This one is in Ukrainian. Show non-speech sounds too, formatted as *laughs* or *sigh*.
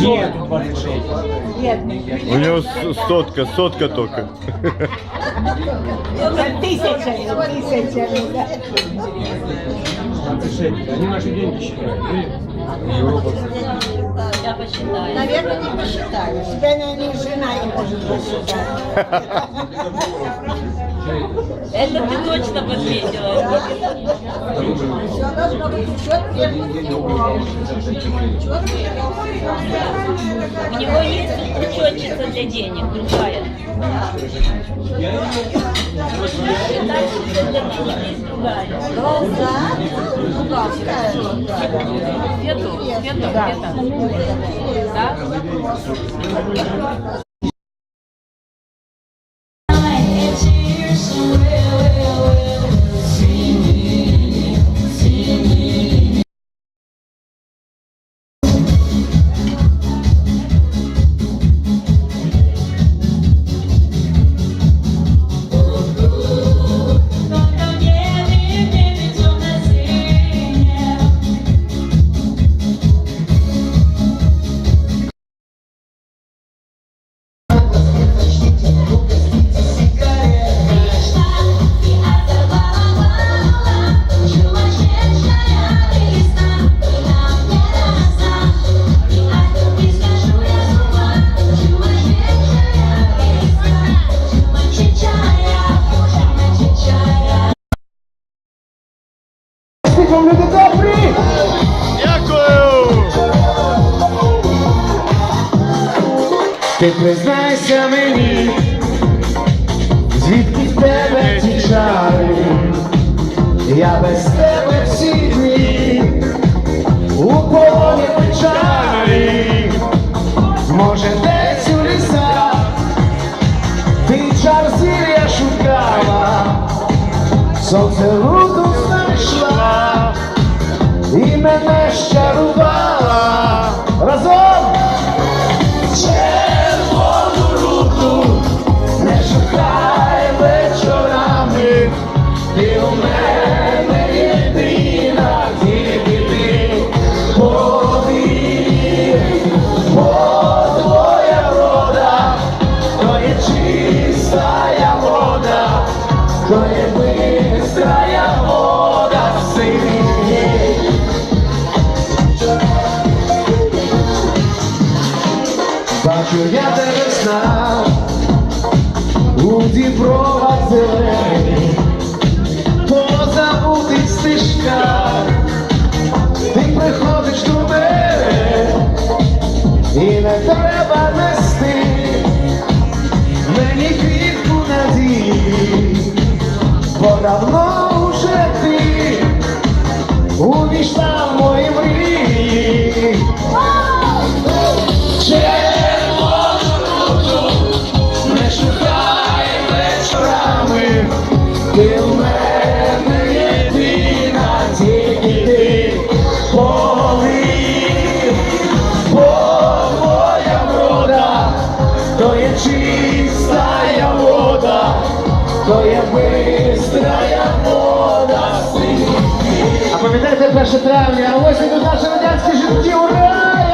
Нет, 26. У него сотка, сотка только. Да. 26. Они наши деньги считают. Я посчитаю. Наверное, не посчитаю. Тебя, наверное, жена не может посчитать. *laughs* У него есть учетчица для денег, другая. Считальщица для Свету, Света. Да? Дякую! Ти признайся мені, звідки в тебе ті чари, я без тебе всі дні, у полоні печалі, може десь у лісах, ти чар зір'я шукала, сонце знайшла, і мене Бачу я тебе знав? У дібровах зелені, позабутих стежках, ти приходиш до мене, і не треба нести мені квітку надії, бо давно уже ти увійшла в мої мрії. Ти в врода, то є чистая вода, то є бистрая вода. А пам'ятаєте 1 травня, а ось і ура! Наші радянські училище, ура!